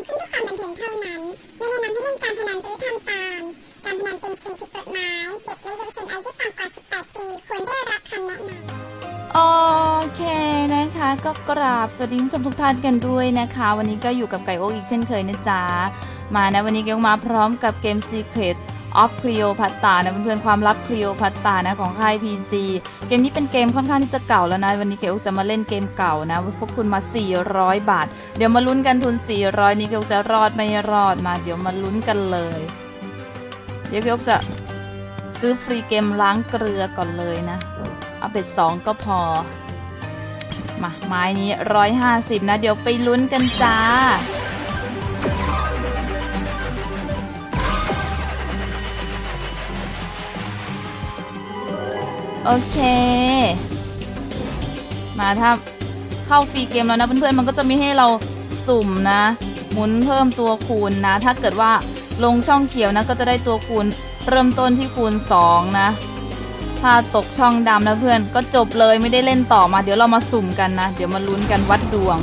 ำขึ้นเพื่อความบันเทิงเท่านั้น ไม่แนะนำให้เล่นการพนันหรือทำตามการพนันเป็นสิ่งผิดกฎหมาย เด็กและเยาวชนอายุต่ำกว่า 18 ปี ควรได้รับคำแนะนำโอเคนะคะ ก็กราบสวัสดีผู้ชมทุกท่านกันด้วยนะคะ วันนี้ก็อยู่กับไก่โอ๊กอีกเช่นเคยนะจ๊ะ มานะวันนี้เกลมาพร้อมกับเกม Secret of Cleopatra นะเพื่อนๆความลับ Cleopatra นะของค่าย PG เกมนี้เป็นเกมค่อนข้างที่จะเก่าแล้วนะ วันนี้เกลจะมาเล่นเกมเก่านะพวกคุณมา 400 บาท เดี๋ยวมาลุ้นกันทุน 400 นี้เกลจะรอดไม่รอดมา เดี๋ยวมาลุ้นกันเลย เดี๋ยวเกลจะซื้อฟรีเกมล้างเกลือก่อนเลยนะ เอาเป็ดสองก็พอ มาไม้นี้ร้อยห้าสิบนะ เดี๋ยวไปลุ้นกันจ้า โอเค มาถ้าเข้าฟรีเกมแล้วนะเพื่อนๆ มันก็จะมีให้เราสุ่มนะ หมุนเพิ่มตัวคูณนะ ถ้าเกิดว่าลงช่องเขียวนะ ก็จะได้ตัวคูณเริ่มต้นที่คูณ 2 นะ ถ้าตกช่องดำนะเพื่อนก็จบเลยไม่ได้เล่นต่อมา เดี๋ยวเรามาสุ่มกันนะ เดี๋ยวมาลุ้นกันวัดดวง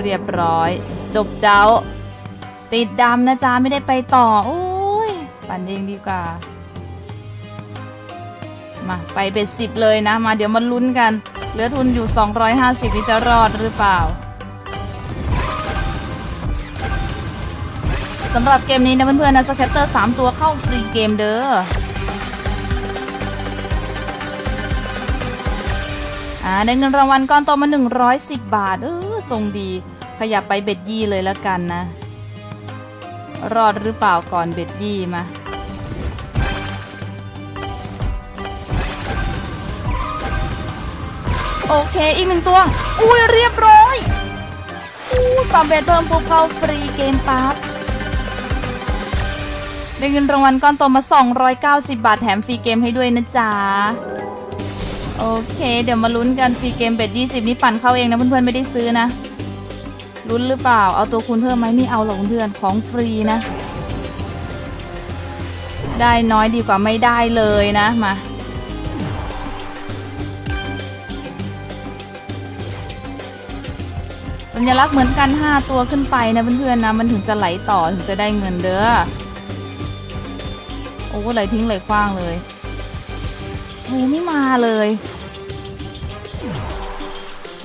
เรียบร้อย จบเจ้า ติดดำนะจ๊ะไม่ได้ไปต่อโอ้ ปั่นเองดีกว่า มาไปเบ็ดสิบเลยนะ มาเดี๋ยวมาลุ้นกัน เหลือทุนอยู่ 250นี่จะรอดหรือเปล่าสำหรับเกมนี้นะเพื่อนๆนะสแคตเตอร์ 3 ตัวเข้าฟรีเกมเด้ออ่าได้เงินรางวัลก้อนโตมา 110 บาท เออทรงดี ขยับไปเบ็ดยี่เลยแล้วกันนะ รอดหรือเปล่าก่อนเบ็ดยี่มา โอเคอีกหนึ่งตัว อุ้ยเรียบร้อยอุ้ยปรับเบ็ดเพิ่มปุ๊บเข้าฟรีเกมปั๊บได้เงินรางวัลก้อนโตมา 290 บาทแถมฟรีเกมให้ด้วยนะจ๊ะ โอเค เดี๋ยวมาลุ้นกันฟรีเกมเบ็ด20 นี่ปั่นเข้าเองนะเพื่อนๆไม่ได้ซื้อนะ ลุ้นหรือเปล่า เอาตัวคูณเพิ่มไหมไม่เอาหรอกเพื่อนของฟรีนะ ได้น้อยดีกว่าไม่ได้เลยนะมา สัญลักษณ์เหมือนกัน 5 ตัวขึ้นไปนะเพื่อนๆนะมันถึงจะไหลต่อถึงจะได้เงินเด้อโอ้ไหลทิ้งไหลคว้างเลยโอ้ไม่มาเลย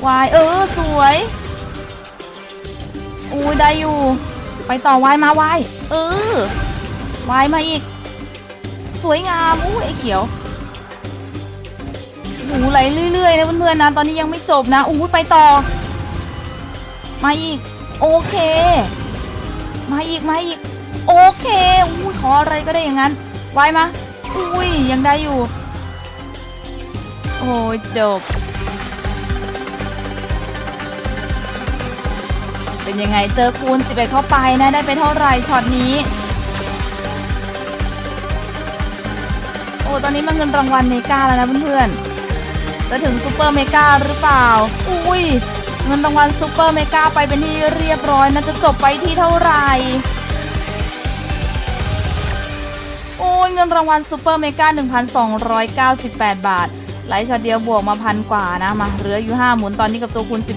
วายเออสวยอู้ยได้อยู่ ไปต่อวายมาวายเออวายมาอีก สวยงามอู้ไอเขียวหูไหลเรื่อยๆนะเพื่อนๆนะตอนนี้ยังไม่จบนะอู้ไปต่อ มาอีก โอเค มาอีกมาอีก โอเคอุ้ยขออะไรก็ได้อย่างนั้น ไว้มาอุ้ยยังได้อยู่ โอ้จบ เป็นยังไงเจอคูณ11เข้าไปนะได้ไปเท่าไหร่ช็อตนี้โอ้ตอนนี้มันเงินรางวัลเมกาแล้วนะเพื่อนๆจะถึงซูเปอร์เมกาหรือเปล่า อุ้ย เงินรางวัลซูเปอร์เมกาไปเป็นที่เรียบร้อยนะจะจบไปที่เท่าไหร่โอ้ยเงินรางวัลซูเปอร์เมกา1,298 บาทไหลช็อตเดียวบวกมาพันกว่านะมาเหลืออยู่ 5 หมุนตอนนี้กับตัวคูณ11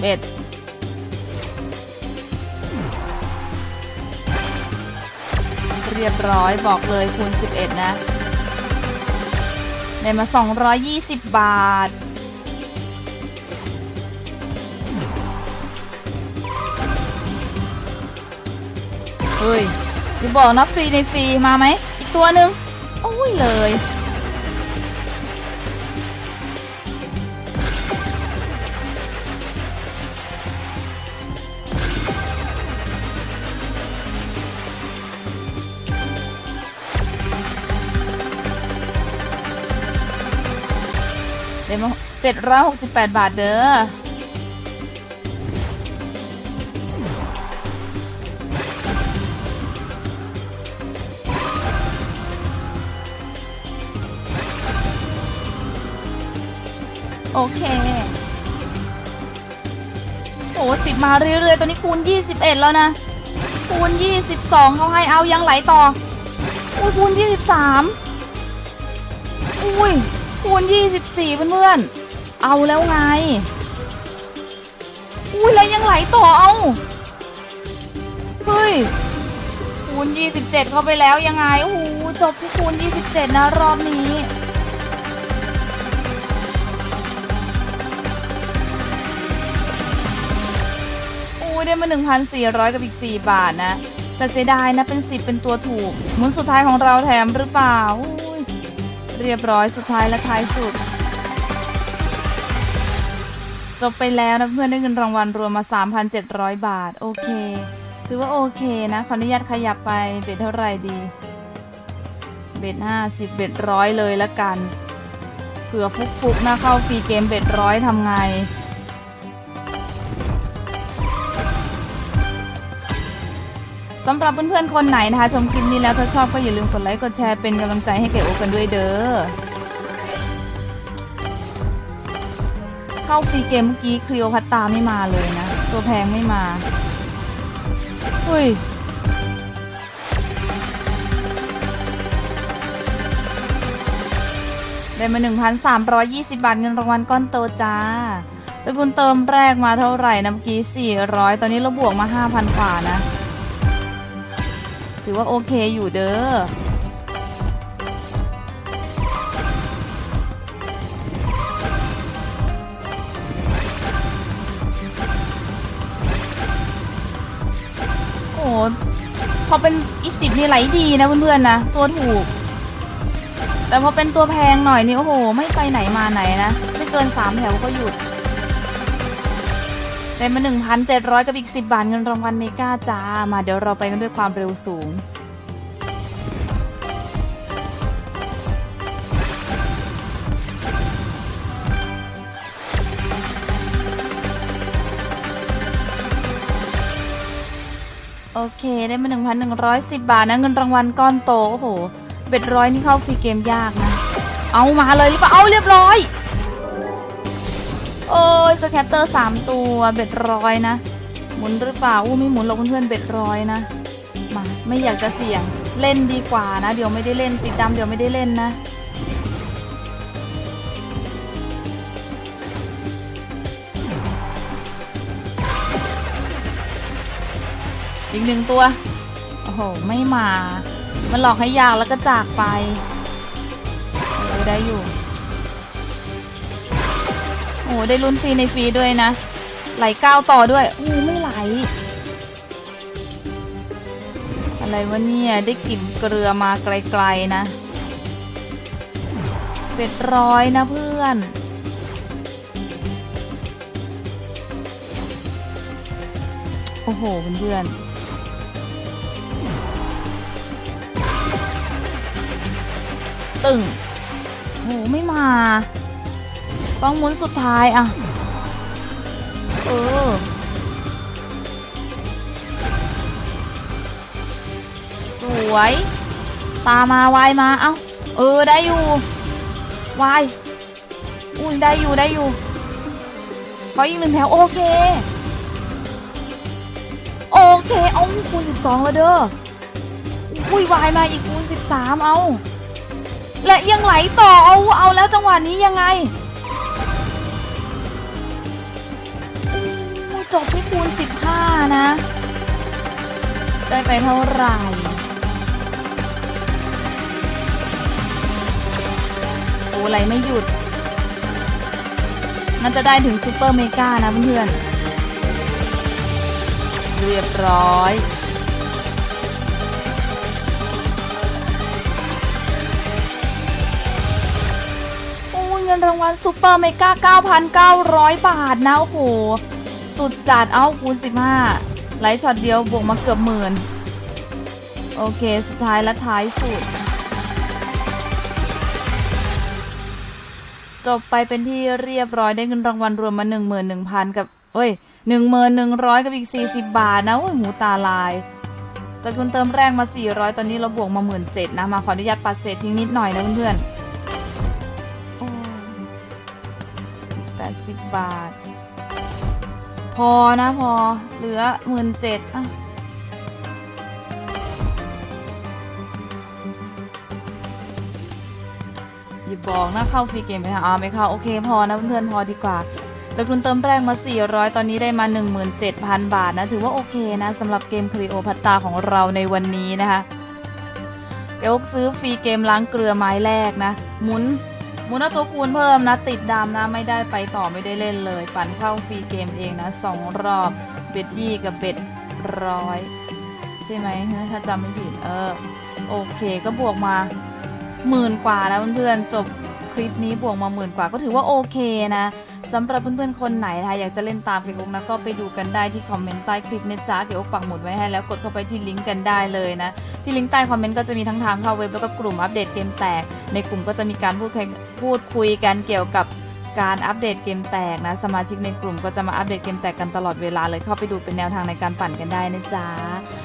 เรียบร้อยบอกเลยคูณ 11 นะ ได้มา 220 บาท เฮ้ยอย่าบอกนะฟรีในฟรีมาไหม อีกตัวหนึ่งโอ้ยเลยเดี๋ยวมาเจ็ดร้อยหกสิบแปดบาทเด้อ โอเคโอ้สิบมาเรื่อยๆ ตัวนี้คูณ 21 แล้วนะ คูณ 22 เขาให้เอายังไหลต่อ อุ้ยคูณ 23 อุ้ยคูณ 24 เพื่อนๆ เอาแล้วไง อุ้ยแล้วยังไหลต่อเอาเฮ้ยคูณ 27 เข้าไปแล้วยังไงโอ้โหจบที่คูณ 27 นะรอบนี้ ได้มา 1,400 กับอีก 4 บาทนะ แต่เสียดายนะเป็น 10 เป็นตัวถูก หมุนสุดท้ายของเราแถมหรือเปล่า เรียบร้อยสุดท้ายและท้ายสุด จบไปแล้วนะเพื่อนได้เงินรางวัลรวมมา 3,700 บาท โอเค ถือว่าโอเคนะ ขออนุญาตขยับไปเบ็ดเท่าไหร่ดี เบ็ดห้าสิบเบ็ดร้อยเลยละกัน เผื่อฟุกๆนะเข้าฟรีเกมเบ็ดร้อยทำไง สำหรับเพื่อนๆคนไหนนะคะ ชมคลิปนี้แล้วถ้าชอบก็อย่าลืมกดไลค์กดแชร์เป็นกำลังใจให้เก๋โอกันด้วยเด้อเข้าฟรีเกมเมื่อกี้คลีโอพัตตาไม่มาเลยนะ ตัวแพงไม่มาเฮ้ยได้มา 1,320 บาท เงินรางวัลก้อนโตจ้าจำนวนเติมแรกมาเท่าไหร่นะเมื่อกี้ 400 ตอนนี้เราบวกมา 5,000 กว่านะ ถือว่าโอเคอยู่เด้อโอ้โหพอเป็นอีสิบนี่ไหลดีนะเพื่อนๆนะ ตัวถูก แต่พอเป็นตัวแพงหน่อยนี่ โอ้โห ไม่ไปไหนมาไหนนะ ไม่เกินสามแถวก็หยุด ได้มาหนึ่งพันเจ็ดร้อยกับอีกสิบบาท เงินรางวัลเมกาจ้า มาเดี๋ยวเราไปกันด้วยความเร็วสูง โอเค ได้มา 1,110 บาทนะ เงินรางวัลก้อนโต โอ้โห เบ็ดร้อยนี่เข้าฟรีเกมยากนะ เอามาเลยหรือเปล่า เอาเรียบร้อย โอ้ยสแคตเตอร์สามตัวเบ็ดร้อยนะ หมุนหรือเปล่าอู้ไม่หมุนหรอกเพื่อนๆเบ็ดร้อยนะมาไม่อยากจะเสี่ยงเล่นดีกว่านะ เดี๋ยวไม่ได้เล่นติดตามเดี๋ยวไม่ได้เล่นนะอีกหนึ่งตัว โอ้โห ไม่มา มันหลอกให้ยากแล้วก็จากไป ได้อยู่ อ้ได้ลุ้นฟรีในฟรีด้วยนะ ไหลก้าวต่อด้วยอู้ไม่ไหล อะไรวะเนี่ย ได้กลิ่นเกลือมาไกลๆนะเป็ดร้อยนะเพื่อนโอ้โหเพื่อนตึงโหไม่มา ต้องหมุนสุดท้ายอะ เออ สวย ตามาวายมา เอ้า เออ ได้อยู่ วาย อุ้ยได้อยู่ ได้อยู่ขออีกหนึ่งแถว โอเค โอเค เอาคูณสิบสองแล้วเด้อ อุ้ยวายมาอีกคูณสิบสามเอา และยังไหลต่อ เอา เอาแล้วจังหวะนี้ยังไง ได้ไปเท่าไหร่โอ้ไหลไม่หยุด น่าจะได้ถึงซูเปอร์เมกานะเพื่อนเรียบร้อยโอ้ยเงินรางวัลซูเปอร์เมกา9,900 บาทนะ โอ้โห สุดจัด เอ้าคูณ15 ไลท์ช็อตเดียวบวกมาเกือบหมื่นโอเค สุดท้ายและท้ายสุด จบไปเป็นที่เรียบร้อยได้เงินรางวัลรวมมา 11,000 กับเอ้ย 11,100 กับอีก 40 บาทนะโอ้ยหูตาลายจากทุนเติมแรกมา 400 ตอนนี้เราบวกมา 17,000นะ มาขออนุญาตปัดเศษทิ้งนิดหน่อยนะเพื่อนๆโอ้แปดสิบบาท อนะพอ เหลือหมื่นเจ็ดอะอย่าบอกนะเข้าฟรีเกมไปค่ะอ๋อไม่เข้า โอเคพอนะเพื่อนๆพอดีกว่าจากทุนเติมแรกมา 400 ตอนนี้ได้มา 17,000 บาทนะ ถือว่าโอเคนะสำหรับเกมคลีโอพัตตาของเราในวันนี้นะคะเกลกซื้อฟรีเกมล้างเกลือไม้แรกนะหมุน มุนาตัวคูณเพิ่มนะ ติดดามนะ ไม่ได้ไปต่อไม่ได้เล่นเลย ปั่นเข้าฟรีเกมเองนะสองรอบเบ็ดยี่กับเบ็ดร้อยใช่ไหมถ้าจำไม่ผิดเออ โอเคก็บวกมาหมื่นกว่านะเพื่อนๆจบคลิปนี้บวกมาหมื่นกว่าก็ถือว่าโอเคนะ สำหรับเพื่อนๆคนไหนนะคะอยากจะเล่นตามเก๋อกนะก็ไปดูกันได้ที่คอมเมนต์ใต้คลิปนะจ๊ะเก๋อกปักหมุดไว้ให้แล้วกดเข้าไปที่ลิงก์กันได้เลยนะ ที่ลิงก์ใต้คอมเมนต์ก็จะมีทั้งทางเข้าเว็บแล้วก็กลุ่มอัปเดตเกมแตก ในกลุ่มก็จะมีการพูดคุยพูดคุยกันเกี่ยวกับการอัปเดตเกมแตกนะ สมาชิกในกลุ่มก็จะมาอัปเดตเกมแตกกันตลอดเวลาเลยเข้าไปดูเป็นแนวทางในการปั่นกันได้นะจ๊ะ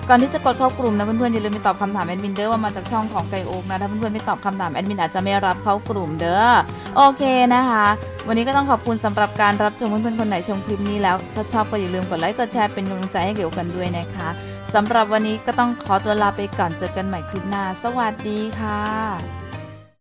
ก่อนที่จะกดเข้ากลุ่มนะเพื่อนๆอย่าลืมไปตอบคำถามแอดมินเด้อว่ามาจากช่องของไก่โอ๊กนะถ้าเพื่อนๆไม่ตอบคำถามแอดมินอาจจะไม่รับเข้ากลุ่มเด้อโอเคนะคะ วันนี้ก็ต้องขอบคุณสำหรับการรับชมเพื่อนๆคนไหนชมคลิปนี้แล้วถ้าชอบก็อย่าลืมกดไลค์กดแชร์เป็นกำลังใจให้เก๋กันด้วยนะคะสำหรับวันนี้ก็ต้องขอตัวลาไปก่อนเจอกันใหม่คลิปหน้า สวัสดีค่ะ